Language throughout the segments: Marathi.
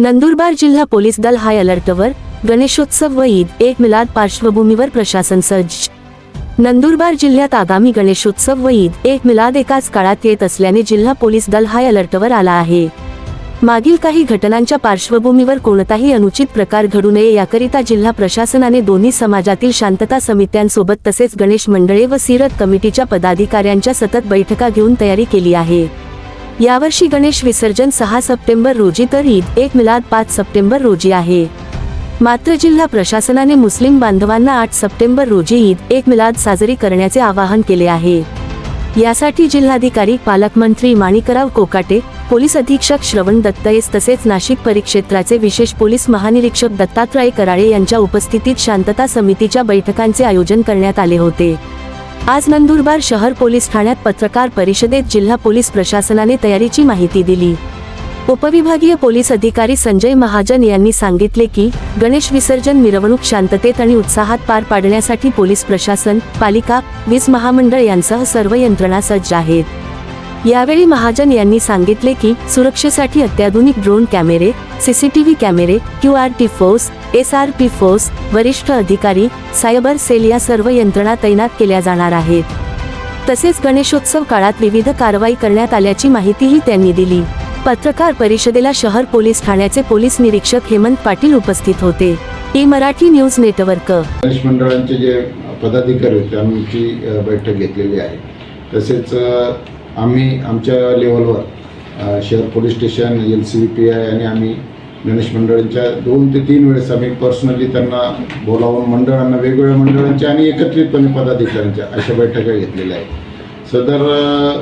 नंदुरबार जिल्हा पोलीस दल हाय अलर्टवर गणेशोत्सव व ईद एक मिलाद पार्श्वभूमीवर प्रशासन सज्ज. नंदुरबार जिल्ह्यात आगामी गणेशोत्सव व ईद एक मिलाद एकाच काळात येत असल्याने जिल्हा पोलीस दल हाय अलर्टवर आला आहे. मागील काही घटनांच्या पार्श्वभूमीवर कोणताही अनुचित प्रकार घडू नये याकरिता जिल्हा प्रशासनाने दोन्ही समाजातील शांतता समित्यांसोबत तसेच गणेश मंडळे व सिरत कमिटीच्या पदाधिकाऱ्यांच्या सतत बैठका घेऊन तयारी केली आहे. यावर्षी गणेश विसर्जन सहा सप्टेंबर रोजी तर ईद एक मिलाद पाच सप्टेंबर रोजी आहे. मात्र जिल्हा प्रशासनाने मुस्लिम बांधवांना आठ सप्टेंबर रोजी ईद एक मिलाद साजरी करण्याचे आवाहन केले आहे. यासाठी जिल्हाधिकारी पालकमंत्री माणिकराव कोकाटे पोलीस अधीक्षक श्रवण दत्तयेस तसेच नाशिक परिक्षेत्राचे विशेष पोलीस महानिरीक्षक दत्तात्रय कराळे यांच्या उपस्थितीत शांतता समितीच्या बैठकांचे आयोजन करण्यात आले होते. आज नंदुरबार शहर पोलीस ठाण्यात पत्रकार परिषदेत जिल्हा पोलीस प्रशासनाने तयारीची माहिती दिली. उपविभागीय पोलीस अधिकारी संजय महाजन यांनी सांगितले की गणेश विसर्जन मिरवणूक शांततेत आणि उत्साहात पार पाडण्यासाठी पोलीस प्रशासन पालिका वीज महामंडळ यांसह सर्व यंत्रणा सज्ज आहेत. यावेळी महाजन यांनी सांगितले की सुरक्षेसाठी अत्याधुनिक ड्रोन कॅमेरे सीसीटीव्ही कॅमेरे Q R T force S R P force वरिष्ठ अधिकारी सायबर सेल या सर्व यंत्रणा तैनात केल्या जाणार आहेत. तसेच गणेशोत्सव काळात विविध कारवाई करण्यात आल्याची माहितीही त्यांनी दिली. पत्रकार परिषदेला शहर पोलीस ठाण्याचे पोलीस निरीक्षक हेमंत पाटील उपस्थित होते. E Marathi news network. Ganesh मंडळांचे जे पदाधिकारी होते त्यांची बैठक घेतलेली आहे. तसेच आम्ही आमच्या लेवलवर शहर police station L C B P I आणि आम्ही गणेश मंडळांच्या दोन ते तीन वेळेस आम्ही पर्सनली त्यांना बोलावून मंडळांना वेगवेगळ्या मंडळांच्या आणि एकत्रितपणे पदाधिकाऱ्यांच्या अशा बैठका घेतलेल्या आहेत. सदर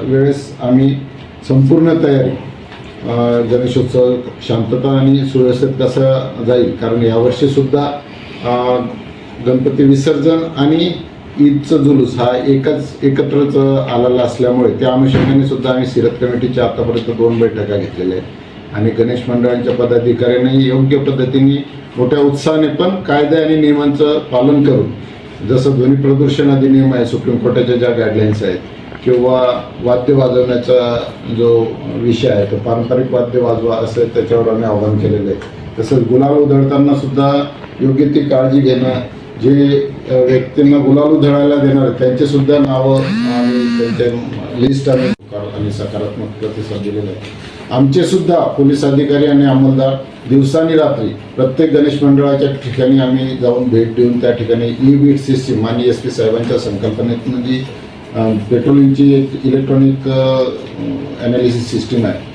वेळेस आम्ही संपूर्ण तयारी गणेशोत्सव शांतता आणि सुव्यवस्थित कसं जाईल कारण यावर्षीसुद्धा गणपती विसर्जन आणि ईदचं जुलूस हा एकच एकत्रच आलेला असल्यामुळे त्या अनुषंगाने सुद्धा आम्ही सिरत कमिटीच्या आतापर्यंत दोन बैठका घेतलेल्या आहेत. आणि गणेश मंडळांच्या पदाधिकाऱ्यांनी योग्य पद्धतीने मोठ्या उत्साहाने पण कायदे आणि नियमांचं पालन करून जसं ध्वनी प्रदूषण अधिनियम आहे सुप्रीम कोर्टाच्या ज्या गाईडलाईन्स आहेत किंवा वाद्य वाजवण्याचा जो विषय आहे तो पारंपरिक वाद्य वाजवा असं त्याच्यावर आम्ही आवाहन केलेलं आहे. तसंच गुलाल उधळताना सुद्धा योग्य ती काळजी घेणं जे व्यक्तींना गुलालू उधळायला देणार आहेत, त्यांचे सुद्धा नावं आणि त्यांच्या लिस्ट आम्ही आणि सकारात्मक प्रतिसाद दिलेला आहे. आमचे सुद्धा पोलीस अधिकारी आणि अंमलदार दिवसानी रात्री प्रत्येक गणेश मंडळाच्या ठिकाणी आम्ही जाऊन भेट देऊन त्या ठिकाणी ई बीट सिस्टीम माननीय एस पी साहेबांच्या संकल्पनेतून जी पेट्रोलिंगची एक इलेक्ट्रॉनिक ॲनालिसिस सिस्टीम आहे